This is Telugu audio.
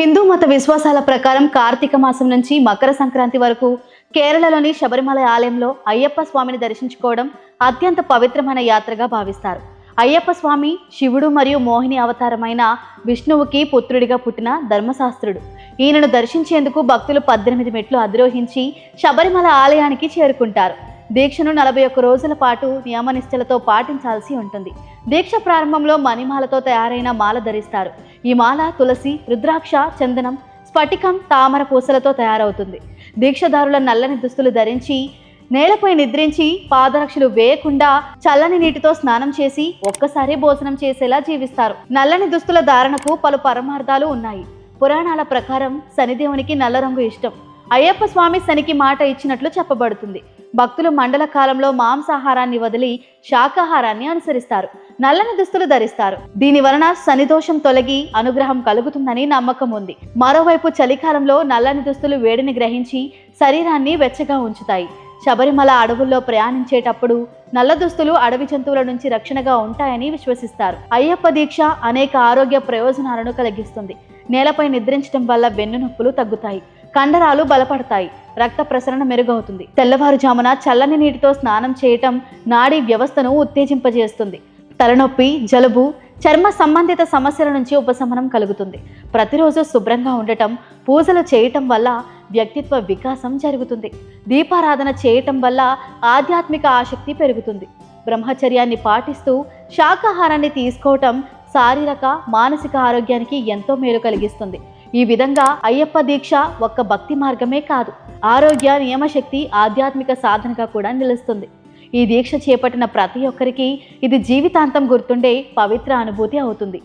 హిందూ మత విశ్వాసాల ప్రకారం కార్తీక మాసం నుంచి మకర సంక్రాంతి వరకు కేరళలోని శబరిమల ఆలయంలో అయ్యప్ప స్వామిని దర్శించుకోవడం అత్యంత పవిత్రమైన యాత్రగా భావిస్తారు. అయ్యప్ప స్వామి శివుడు మరియు మోహిని అవతారమైన విష్ణువుకి పుత్రుడిగా పుట్టిన ధర్మశాస్త్రుడు. ఈయనను దర్శించేందుకు భక్తులు పద్దెనిమిది మెట్లు అధిరోహించి శబరిమల ఆలయానికి చేరుకుంటారు. దీక్షను నలభై ఒక్క రోజుల పాటు నియమనిష్టలతో పాటించాల్సి ఉంటుంది. దీక్ష ప్రారంభంలో మణిమాలతో తయారైన మాల ధరిస్తారు. ఈ మాల తులసి రుద్రాక్ష చందనం స్ఫటికం తామర పూసలతో తయారవుతుంది. దీక్షదారుల నల్లని దుస్తులు ధరించి నేలపై నిద్రించి పాదరక్షలు వేయకుండా చల్లని నీటితో స్నానం చేసి ఒక్కసారి భోజనం చేసేలా జీవిస్తారు. నల్లని దుస్తుల ధారణకు పలు పరమార్థాలు ఉన్నాయి. పురాణాల ప్రకారం శనిదేవునికి నల్ల రంగు ఇష్టం. అయ్యప్ప స్వామి శనికి మాట ఇచ్చినట్లు చెప్పబడుతుంది. భక్తులు మండల కాలంలో మాంసాహారాన్ని వదిలి శాకాహారాన్ని అనుసరిస్తారు. నల్లని దుస్తులు ధరిస్తారు. దీని వలన శనిదోషం తొలగి అనుగ్రహం కలుగుతుందని నమ్మకం ఉంది. మరోవైపు చలికాలంలో నల్లని దుస్తులు వేడిని గ్రహించి శరీరాన్ని వెచ్చగా ఉంచుతాయి. శబరిమల అడవుల్లో ప్రయాణించేటప్పుడు నల్ల దుస్తులు అడవి జంతువుల నుంచి రక్షణగా ఉంటాయని విశ్వసిస్తారు. అయ్యప్ప దీక్ష అనేక ఆరోగ్య ప్రయోజనాలను కలిగిస్తుంది. నేలపై నిద్రించడం వల్ల వెన్ను నొప్పులు తగ్గుతాయి. కండరాలు బలపడతాయి. రక్త ప్రసరణ మెరుగవుతుంది. తెల్లవారుజామున చల్లని నీటితో స్నానం చేయటం నాడీ వ్యవస్థను ఉత్తేజింపజేస్తుంది. తలనొప్పి జలుబు చర్మ సంబంధిత సమస్యల నుంచి ఉపశమనం కలుగుతుంది. ప్రతిరోజు శుభ్రంగా ఉండటం పూజలు చేయటం వల్ల వ్యక్తిత్వ వికాసం జరుగుతుంది. దీపారాధన చేయటం వల్ల ఆధ్యాత్మిక ఆసక్తి పెరుగుతుంది. బ్రహ్మచర్యాన్ని పాటిస్తూ శాకాహారాన్ని తీసుకోవటం శారీరక మానసిక ఆరోగ్యానికి ఎంతో మేలు కలిగిస్తుంది. ఈ విధంగా అయ్యప్ప దీక్ష ఒక్క భక్తి మార్గమే కాదు. ఆరోగ్య నియమశక్తి ఆధ్యాత్మిక సాధనగా కూడా నిలుస్తుంది. ఈ దీక్ష చేపట్టిన ప్రతి ఒక్కరికి ఇది జీవితాంతం గుర్తుండే పవిత్ర అనుభూతి అవుతుంది.